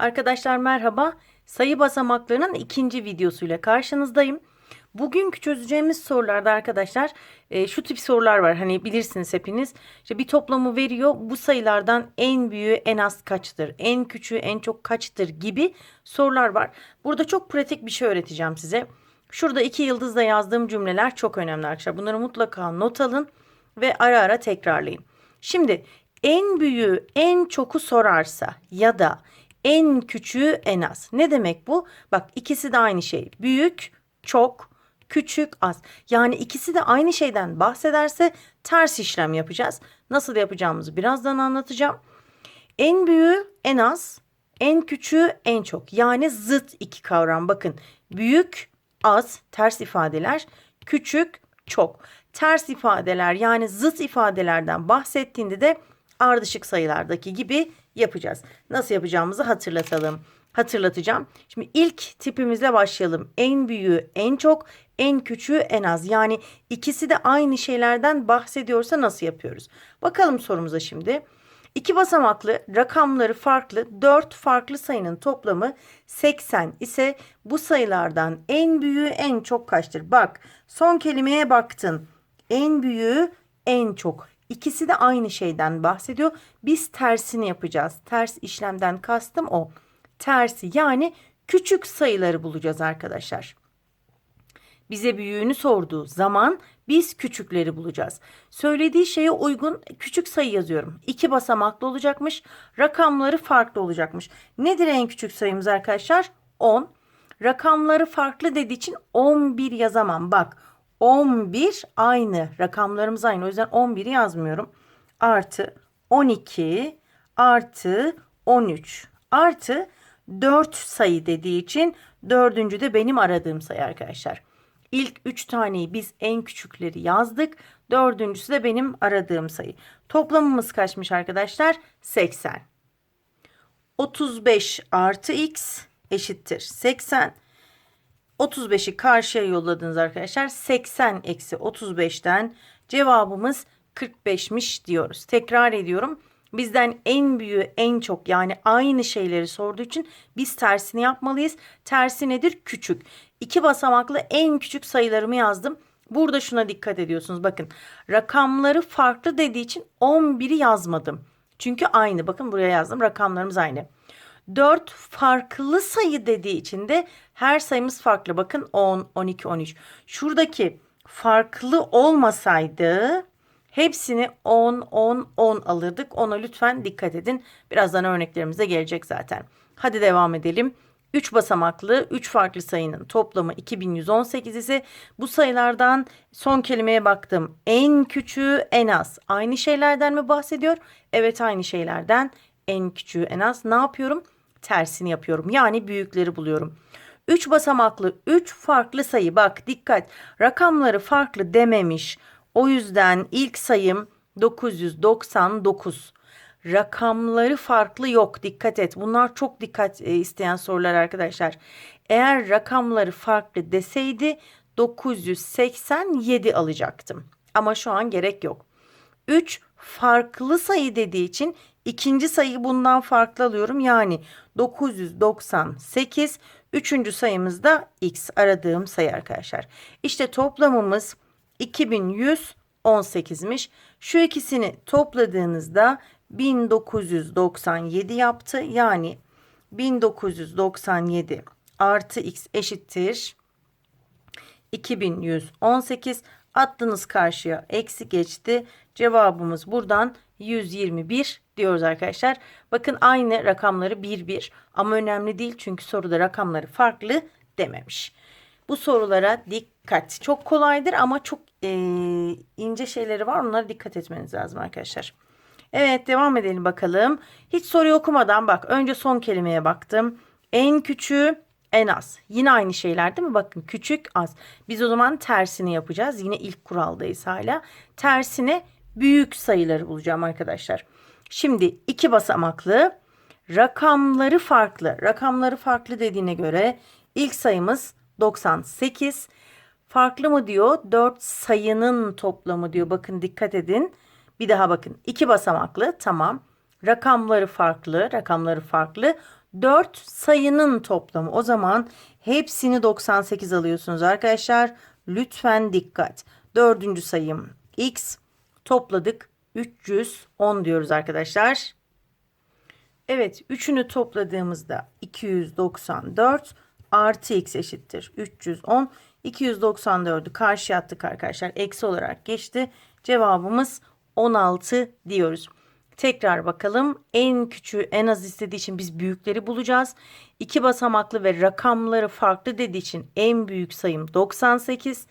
Arkadaşlar merhaba. Sayı basamaklarının ikinci videosuyla karşınızdayım. Bugünkü çözeceğimiz sorularda arkadaşlar e, şu tip sorular var. Hani bilirsiniz hepiniz. İşte bir toplamı veriyor. Bu sayılardan en büyüğü en az kaçtır? En küçüğü en çok kaçtır? Gibi sorular var. Burada çok pratik bir şey öğreteceğim size. Şurada iki yıldızla yazdığım cümleler çok önemli arkadaşlar. Bunları mutlaka not alın ve ara ara tekrarlayın. Şimdi en büyüğü en çoku sorarsa ya da en küçüğü en az. Ne demek bu? Bak ikisi de aynı şey. Büyük, çok, küçük, az. Yani ikisi de aynı şeyden bahsederse ters işlem yapacağız. Nasıl yapacağımızı birazdan anlatacağım. En büyüğü en az, en küçüğü en çok. Yani zıt iki kavram. Bakın büyük, az ters ifadeler, küçük, çok. Ters ifadeler yani zıt ifadelerden bahsettiğinde de ardışık sayılardaki gibi yapacağız. Nasıl yapacağımızı hatırlatalım. Hatırlatacağım. Şimdi ilk tipimizle başlayalım. En büyüğü en çok, en küçüğü en az. Yani ikisi de aynı şeylerden bahsediyorsa nasıl yapıyoruz? Bakalım sorumuza şimdi. İki basamaklı rakamları farklı 4 farklı sayının toplamı 80 ise bu sayılardan en büyüğü en çok kaçtır? Bak son kelimeye baktın. En büyüğü en çok. İkisi de aynı şeyden bahsediyor. Biz tersini yapacağız. Ters işlemden kastım o. Tersi yani küçük sayıları bulacağız arkadaşlar. Bize büyüğünü sorduğu zaman biz küçükleri bulacağız. Söylediği şeye uygun küçük sayı yazıyorum. İki basamaklı olacakmış. Rakamları farklı olacakmış. Nedir en küçük sayımız arkadaşlar? 10. Rakamları farklı dediği için 11 yazamam. Bak 11 aynı. Rakamlarımız aynı. O yüzden 11'i yazmıyorum. Artı 12 artı 13 artı 4 sayı dediği için dördüncü de benim aradığım sayı arkadaşlar. İlk 3 taneyi biz en küçükleri yazdık. Dördüncüsü de benim aradığım sayı. Toplamımız kaçmış arkadaşlar? 80. 35 artı x eşittir 80. 35'i karşıya yolladınız arkadaşlar. 80 eksi 35'ten cevabımız 45'miş diyoruz. Tekrar ediyorum. Bizden en büyüğü en çok yani aynı şeyleri sorduğu için biz tersini yapmalıyız. Tersi nedir? Küçük. İki basamaklı en küçük sayılarımı yazdım. Burada şuna dikkat ediyorsunuz. Bakın rakamları farklı dediği için 11'i yazmadım. Çünkü aynı. Bakın buraya yazdım. Rakamlarımız aynı. 4 farklı sayı dediği için de her sayımız farklı. Bakın 10, 12, 13. Şuradaki farklı olmasaydı hepsini 10, 10, 10 alırdık. Ona lütfen dikkat edin. Birazdan örneklerimize gelecek zaten. Hadi devam edelim. 3 basamaklı 3 farklı sayının toplamı 2118 ise bu sayılardan son kelimeye baktım. En küçüğü en az. Aynı şeylerden mi bahsediyor? Evet aynı şeylerden. En küçüğü en az. Ne yapıyorum? Tersini yapıyorum. Yani büyükleri buluyorum. 3 basamaklı 3 farklı sayı. Bak dikkat. Rakamları farklı dememiş. O yüzden ilk sayım 999 rakamları farklı yok. Dikkat et. Bunlar çok dikkat e, isteyen sorular arkadaşlar. Eğer rakamları farklı deseydi 987 alacaktım. Ama şu an gerek yok. 3 farklı sayı dediği için ikinci sayıyı bundan farklı alıyorum. Yani 998. Üçüncü sayımız da x aradığım sayı arkadaşlar. İşte toplamımız 2118'miş. Şu ikisini topladığınızda 1997 yaptı. Yani 1997 artı x eşittir 2118 attınız karşıya eksi geçti. Cevabımız buradan 121 diyoruz arkadaşlar. Bakın aynı rakamları 1 1 ama önemli değil çünkü soruda rakamları farklı dememiş. Bu sorulara dikkat. Çok kolaydır ama çok e, ince şeyleri var. Onlara dikkat etmeniz lazım arkadaşlar. Evet devam edelim bakalım. Hiç soruyu okumadan bak önce son kelimeye baktım. En küçüğü en az. Yine aynı şeyler değil mi? Bakın küçük az. Biz o zaman tersini yapacağız. Yine ilk kuraldayız hala. Tersine büyük sayıları bulacağım arkadaşlar. Şimdi iki basamaklı rakamları farklı. Rakamları farklı dediğine göre ilk sayımız 98. Farklı mı diyor? 4 sayının toplamı diyor. Bakın dikkat edin. Bir daha bakın. iki basamaklı tamam. Rakamları farklı. Rakamları farklı. 4 sayının toplamı. O zaman hepsini 98 alıyorsunuz arkadaşlar. Lütfen dikkat. Dördüncü sayım x topladık. 310 diyoruz arkadaşlar. Evet, üçünü topladığımızda 294 artı x eşittir 310. 294'ü karşıya attık arkadaşlar. Eksi olarak geçti. Cevabımız 16 diyoruz. Tekrar bakalım. En küçüğü en az istediği için biz büyükleri bulacağız. İki basamaklı ve rakamları farklı dediği için en büyük sayım 98.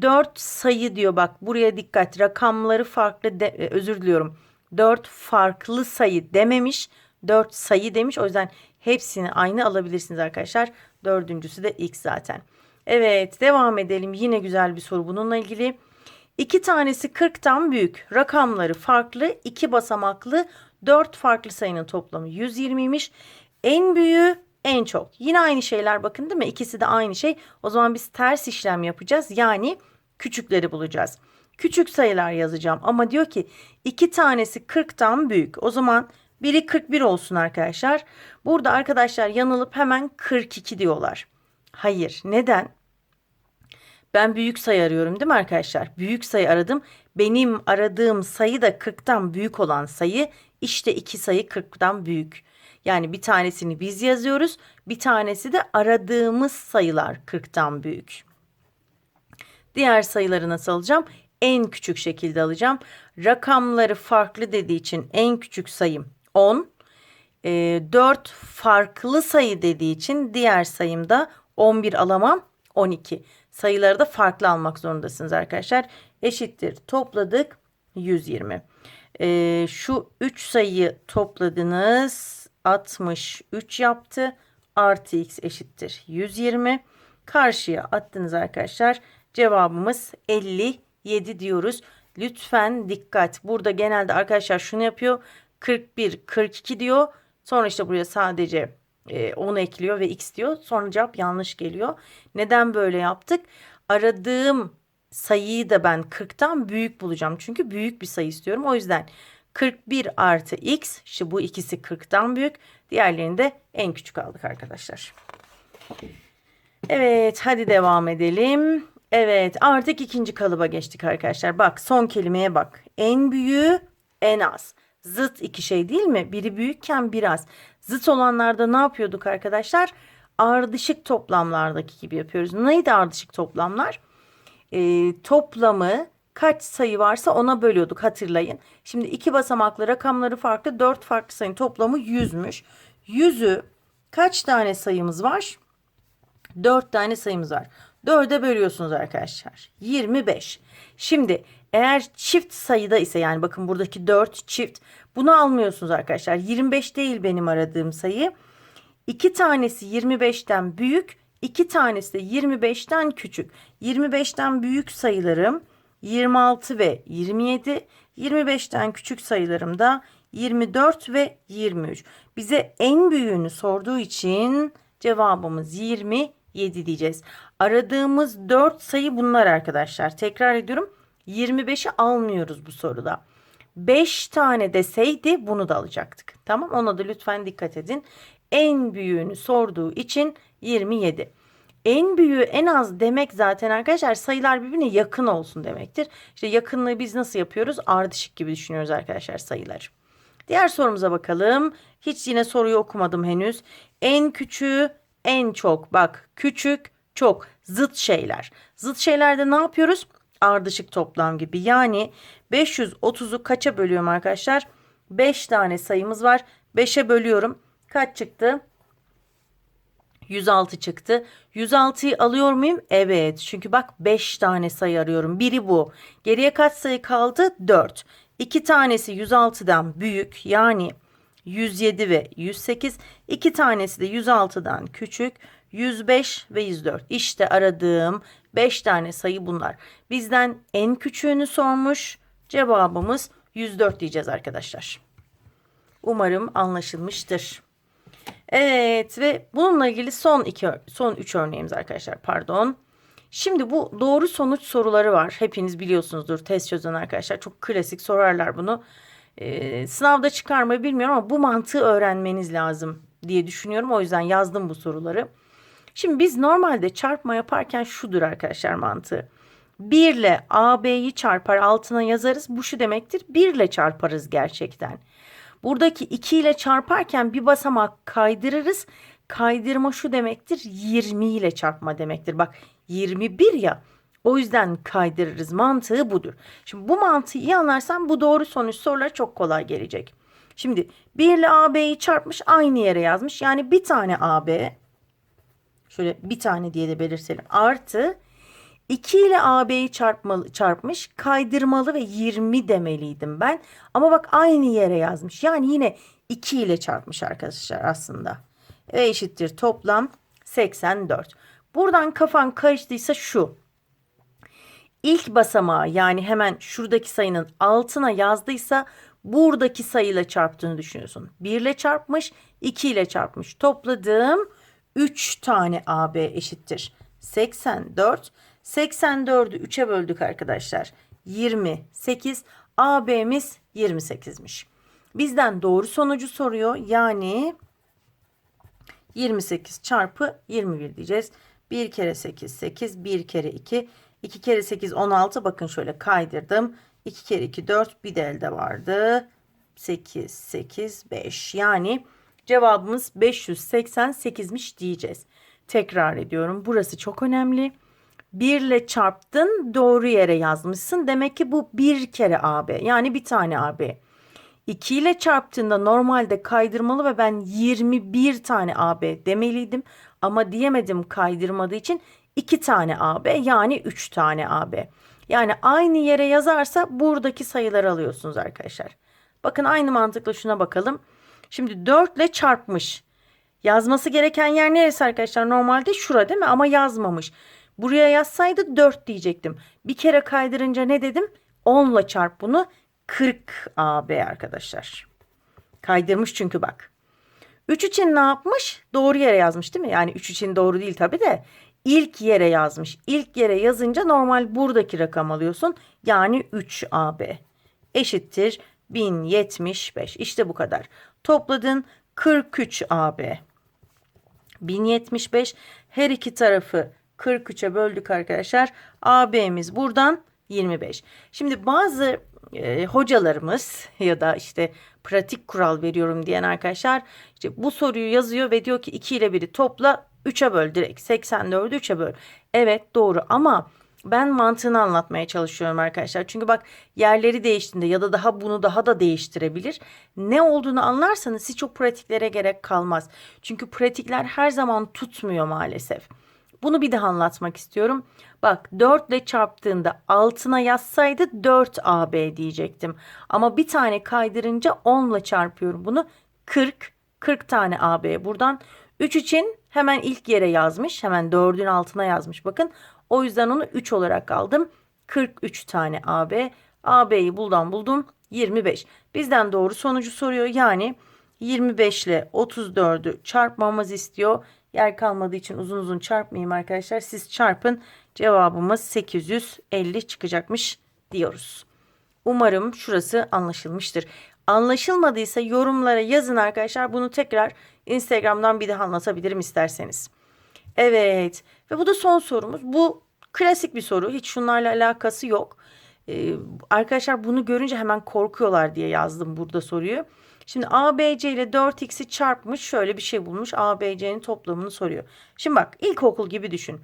4 sayı diyor bak buraya dikkat. Rakamları farklı de, e, özür diliyorum. 4 farklı sayı dememiş. 4 sayı demiş. O yüzden hepsini aynı alabilirsiniz arkadaşlar. Dördüncüsü de x zaten. Evet devam edelim. Yine güzel bir soru bununla ilgili. İki tanesi 40'tan büyük. Rakamları farklı. iki basamaklı. 4 farklı sayının toplamı 120'ymiş. En büyüğü en çok. Yine aynı şeyler bakın değil mi? İkisi de aynı şey. O zaman biz ters işlem yapacağız. Yani küçükleri bulacağız. Küçük sayılar yazacağım ama diyor ki iki tanesi 40'tan büyük. O zaman biri 41 olsun arkadaşlar. Burada arkadaşlar yanılıp hemen 42 diyorlar. Hayır. Neden? Ben büyük sayı arıyorum değil mi arkadaşlar? Büyük sayı aradım. Benim aradığım sayı da 40'tan büyük olan sayı. İşte iki sayı 40'tan büyük. Yani bir tanesini biz yazıyoruz. Bir tanesi de aradığımız sayılar 40'tan büyük. Diğer sayıları nasıl alacağım? En küçük şekilde alacağım. Rakamları farklı dediği için en küçük sayım 10. E, 4 farklı sayı dediği için diğer sayımda 11 alamam 12. Sayıları da farklı almak zorundasınız arkadaşlar. Eşittir topladık 120. E, şu 3 sayıyı topladınız 63 yaptı. Artı x eşittir 120. Karşıya attınız arkadaşlar. Cevabımız 57 diyoruz. Lütfen dikkat. Burada genelde arkadaşlar şunu yapıyor. 41, 42 diyor. Sonra işte buraya sadece e, 10 ekliyor ve x diyor. Sonra cevap yanlış geliyor. Neden böyle yaptık? Aradığım sayıyı da ben 40'tan büyük bulacağım. Çünkü büyük bir sayı istiyorum. O yüzden 41 artı x işte bu ikisi 40'tan büyük. Diğerlerini de en küçük aldık arkadaşlar. Evet hadi devam edelim. Evet artık ikinci kalıba geçtik arkadaşlar. Bak son kelimeye bak. En büyüğü en az. Zıt iki şey değil mi? Biri büyükken bir az. Zıt olanlarda ne yapıyorduk arkadaşlar? Ardışık toplamlardaki gibi yapıyoruz. Neydi ardışık toplamlar? Ee, toplamı kaç sayı varsa ona bölüyorduk hatırlayın. Şimdi iki basamaklı rakamları farklı. Dört farklı sayının toplamı yüzmüş. Yüzü kaç tane sayımız var? Dört tane sayımız var. Dörde bölüyorsunuz arkadaşlar. 25. Şimdi eğer çift sayıda ise yani bakın buradaki 4 çift bunu almıyorsunuz arkadaşlar. 25 değil benim aradığım sayı. İki tanesi 25'ten büyük, iki tanesi de 25'ten küçük. 25'ten büyük sayılarım 26 ve 27. 25'ten küçük sayılarım da 24 ve 23. Bize en büyüğünü sorduğu için cevabımız 27 diyeceğiz. Aradığımız 4 sayı bunlar arkadaşlar. Tekrar ediyorum. 25'i almıyoruz bu soruda. 5 tane deseydi bunu da alacaktık. Tamam ona da lütfen dikkat edin. En büyüğünü sorduğu için 27. En büyüğü en az demek zaten arkadaşlar sayılar birbirine yakın olsun demektir. İşte yakınlığı biz nasıl yapıyoruz? Ardışık gibi düşünüyoruz arkadaşlar sayıları. Diğer sorumuza bakalım. Hiç yine soruyu okumadım henüz. En küçüğü en çok. Bak küçük çok zıt şeyler. Zıt şeylerde ne yapıyoruz? Ardışık toplam gibi. Yani 530'u kaça bölüyorum arkadaşlar? 5 tane sayımız var. 5'e bölüyorum. Kaç çıktı? 106 çıktı. 106'yı alıyor muyum? Evet. Çünkü bak 5 tane sayı arıyorum. Biri bu. Geriye kaç sayı kaldı? 4. 2 tanesi 106'dan büyük. Yani 107 ve 108. 2 tanesi de 106'dan küçük. 105 ve 104. İşte aradığım 5 tane sayı bunlar. Bizden en küçüğünü sormuş. Cevabımız 104 diyeceğiz arkadaşlar. Umarım anlaşılmıştır. Evet ve bununla ilgili son iki son üç örneğimiz arkadaşlar pardon. Şimdi bu doğru sonuç soruları var. Hepiniz biliyorsunuzdur test çözen arkadaşlar. Çok klasik sorarlar bunu. Ee, sınavda çıkar mı bilmiyorum ama bu mantığı öğrenmeniz lazım. diye düşünüyorum. O yüzden yazdım bu soruları. Şimdi biz normalde çarpma yaparken şudur arkadaşlar mantığı. 1 ile AB'yi çarpar altına yazarız. Bu şu demektir. 1 ile çarparız gerçekten. Buradaki 2 ile çarparken bir basamak kaydırırız. Kaydırma şu demektir. 20 ile çarpma demektir. Bak 21 ya. O yüzden kaydırırız. Mantığı budur. Şimdi bu mantığı iyi anlarsan bu doğru sonuç soruları çok kolay gelecek. Şimdi 1 ile AB'yi çarpmış aynı yere yazmış. Yani bir tane AB şöyle bir tane diye de belirtelim. Artı 2 ile AB'yi çarpmış kaydırmalı ve 20 demeliydim ben. Ama bak aynı yere yazmış. Yani yine 2 ile çarpmış arkadaşlar aslında. Ve eşittir toplam 84. Buradan kafan karıştıysa şu. İlk basamağı yani hemen şuradaki sayının altına yazdıysa buradaki sayıyla çarptığını düşünüyorsun. 1 ile çarpmış, 2 ile çarpmış. Topladığım 3 tane AB eşittir. 84. 84'ü 3'e böldük arkadaşlar. 28. AB'miz 28'miş. Bizden doğru sonucu soruyor. Yani 28 çarpı 21 diyeceğiz. 1 kere 8 8 1 kere 2 2 kere 8 16 bakın şöyle kaydırdım. 2 kere 2 4 bir de elde vardı. 8 8 5 yani cevabımız 588'miş diyeceğiz. Tekrar ediyorum burası çok önemli. 1 ile çarptın doğru yere yazmışsın. Demek ki bu bir kere AB yani bir tane AB. 2 ile çarptığında normalde kaydırmalı ve ben 21 tane AB demeliydim. Ama diyemedim kaydırmadığı için 2 tane AB yani 3 tane AB. Yani aynı yere yazarsa buradaki sayıları alıyorsunuz arkadaşlar. Bakın aynı mantıkla şuna bakalım. Şimdi 4 ile çarpmış. Yazması gereken yer neresi arkadaşlar? Normalde şura değil mi? Ama yazmamış. Buraya yazsaydı 4 diyecektim. Bir kere kaydırınca ne dedim? 10 ile çarp bunu. 40 AB arkadaşlar. Kaydırmış çünkü bak. 3 için ne yapmış? Doğru yere yazmış değil mi? Yani 3 için doğru değil tabi de. İlk yere yazmış. İlk yere yazınca normal buradaki rakam alıyorsun. Yani 3 AB eşittir 1075. İşte bu kadar. Topladın 43 AB. 1075 her iki tarafı 43'e böldük arkadaşlar. AB'miz buradan 25. Şimdi bazı e, hocalarımız ya da işte pratik kural veriyorum diyen arkadaşlar işte bu soruyu yazıyor ve diyor ki 2 ile 1'i topla 3'e böl direkt 84'ü 3'e böl. Evet doğru ama ben mantığını anlatmaya çalışıyorum arkadaşlar. Çünkü bak yerleri değiştiğinde ya da daha bunu daha da değiştirebilir. Ne olduğunu anlarsanız siz çok pratiklere gerek kalmaz. Çünkü pratikler her zaman tutmuyor maalesef. Bunu bir daha anlatmak istiyorum. Bak 4 ile çarptığında altına yazsaydı 4AB diyecektim. Ama bir tane kaydırınca 10 ile çarpıyorum bunu. 40. 40 tane AB buradan. 3 için hemen ilk yere yazmış. Hemen 4'ün altına yazmış. Bakın o yüzden onu 3 olarak aldım. 43 tane AB. AB'yi buldan buldum. 25. Bizden doğru sonucu soruyor. Yani 25 ile 34'ü çarpmamız istiyor. Yer kalmadığı için uzun uzun çarpmayayım arkadaşlar. Siz çarpın. Cevabımız 850 çıkacakmış diyoruz. Umarım şurası anlaşılmıştır. Anlaşılmadıysa yorumlara yazın arkadaşlar. Bunu tekrar Instagram'dan bir daha anlatabilirim isterseniz. Evet ve bu da son sorumuz. Bu klasik bir soru. Hiç şunlarla alakası yok. Ee, arkadaşlar bunu görünce hemen korkuyorlar diye yazdım burada soruyu. Şimdi ABC ile 4x'i çarpmış şöyle bir şey bulmuş. ABC'nin toplamını soruyor. Şimdi bak ilkokul gibi düşün.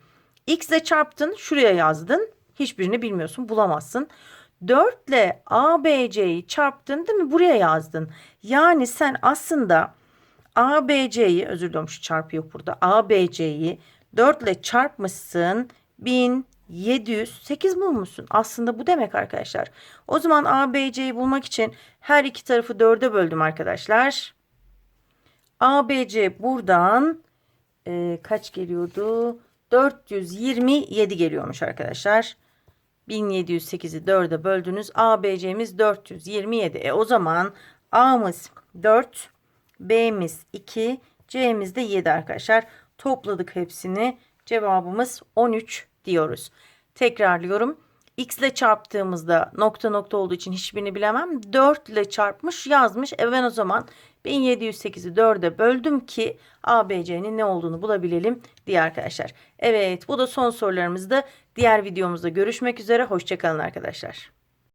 X ile çarptın şuraya yazdın. Hiçbirini bilmiyorsun bulamazsın. 4 ile ABC'yi çarptın değil mi? Buraya yazdın. Yani sen aslında ABC'yi özür diliyorum şu çarpı yok burada. ABC'yi 4 ile çarpmışsın. 1708 bulmuşsun. Aslında bu demek arkadaşlar. O zaman ABC'yi bulmak için her iki tarafı 4'e böldüm arkadaşlar. ABC buradan e, kaç geliyordu? 427 geliyormuş arkadaşlar. 1708'i 4'e böldünüz. ABC'miz 427. E o zaman A'mız 4, B'miz 2, C'miz de 7 arkadaşlar. Topladık hepsini. Cevabımız 13 diyoruz. Tekrarlıyorum. X ile çarptığımızda nokta nokta olduğu için hiçbirini bilemem. 4 ile çarpmış yazmış. E ben o zaman 1708'i 4'e böldüm ki ABC'nin ne olduğunu bulabilelim diye arkadaşlar. Evet bu da son sorularımızda. Diğer videomuzda görüşmek üzere. Hoşçakalın arkadaşlar.